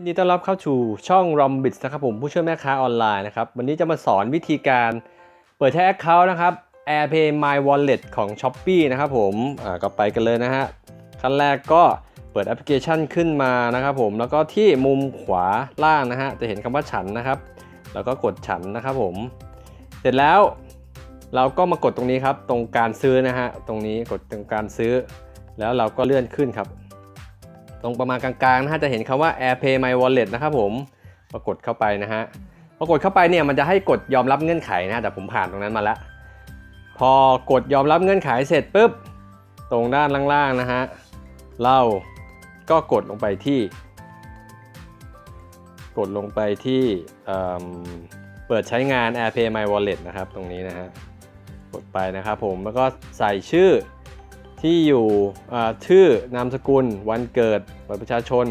ยินดีต้อนรับเข้าสู่ช่อง r o m b i t นะครับผมผู้ช่วยแม่ค้าออนไลน์นะครับ วันนี้จะมาสอนวิธีการเปิดใช้ Account นะครับ AirPay My Wallet ของ Shopee นะครับผมอ่าก็ไปกันเลยนะฮะขั้นแรกก็เปิดแอปพลิเคชันขึ้นมานะครับผมแล้วก็ที่มุมขวาล่างนะฮะจะเห็นคำว่าฉันนะครับ แล้วก็กดฉันนะครับผม เสร็จแล้วเราก็มากดตรงนี้ครับ ตรงการซื้อนะฮะตรงนี้กดตรงการซื้อ แล้วเราก็เลื่อนขึ้นครับ ตรงประมาณกลางๆนะฮะจะเห็นคำว่า AirPay My Wallet นะครับผมปรากฏเข้าไปนะฮะพอกดเข้าไปเนี่ยมันจะให้กดยอมรับเงื่อนไขนะฮะแต่ผมผ่านตรงนั้นมาแล้วพอกดยอมรับเงื่อนไขเสร็จปุ๊บตรงด้านล่างๆนะฮะเราก็กดลงไปที่ กดลงไปที่เเปิดใช้งาน AirPay My Wallet นะครับ ตรงนี้นะฮะกดไปนะครับผมแล้วก็ใส่ชื่อ ที่อยู่ชื่อนามสกุล วันเกิดบัตรประชาชน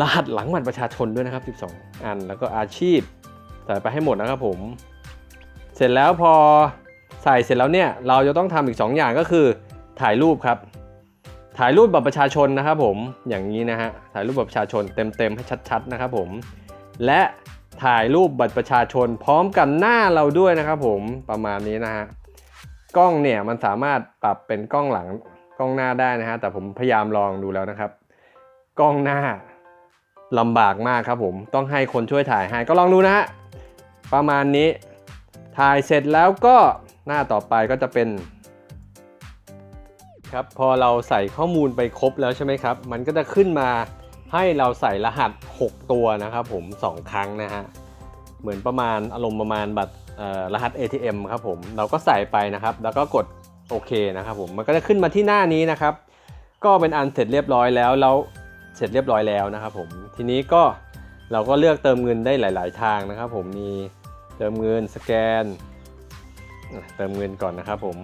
รหัสหลังบัตรประชาชนด้วยนะครับ 12 อันแล้วก็อาชีพใส่ไปให้หมดนะครับผม เสร็จแล้วพอใส่เสร็จแล้วเนี่ยเราจะต้องทำอีก 2 อย่างก็คือถ่ายรูปครับ ถ่ายรูปบัตรประชาชนนะครับผมอย่างนี้นะฮะถ่ายรูปบัตรประชาชนเต็มๆให้ชัดๆนะครับผมและถ่ายรูปบัตรประชาชนพร้อมกันหน้าเราด้วยนะครับผมประมาณนี้นะฮะ กล้องเนี่ยมันสามารถปรับเป็นกล้องหลังกล้องหน้าได้นะฮะแต่ผมพยายามลองดูแล้วนะครับ กล้องหน้าลำบากมากครับผมต้องให้คนช่วยถ่ายให้ก็ลองดูนะฮะประมาณนี้ถ่ายเสร็จแล้วก็หน้าต่อไปก็จะเป็นครับพอเราใส่ข้อมูลไปครบแล้วใช่ไหมครับ มันก็จะขึ้นมาให้เราใส่รหัส 6 ตัวนะครับผม 2 ครั้งนะฮะ เหมือนประมาณอารมณ์ประมาณบัตร รหัส ATM ครับผมเราก็ใส่ไปนะครับ แล้วก็กดโอเคนะครับผมมันก็จะขึ้นมาที่หน้านี้นะครับ ก็เป็นอันเสร็จเรียบร้อยแล้วแล้วเสร็จเรียบร้อยแล้วนะครับผมทีนี้ก็เราก็เลือกเติมเงินได้หลาย ๆ ทางนะครับ ผมมีเติมเงินสแกน เติมเงินก่อนนะครับผม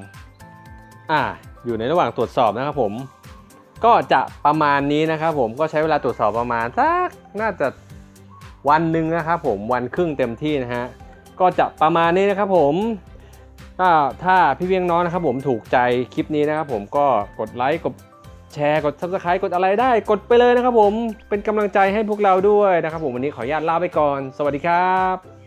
อ่าอยู่ในระหว่างตรวจสอบนะครับผม ก็จะประมาณนี้นะครับ ผมก็ใช้เวลาตรวจสอบประมาณสักน่าจะวันหนึ่งนะครับ ผมวันครึ่งเต็มที่นะฮะ ก็จะประมาณนี้นะครับผมถ้าถ้าพี่เวียงน้องนะครับผมถูกใจคลิปนี้นะครับผมก็กดไลค์กดแชร์กด subscribe กดอะไรได้ กดไปเลยนะครับผมเป็นกำลังใจให้พวกเราด้วยนะครับผมวันนี้ขออนุญาตลาไปก่อน สวัสดีครับ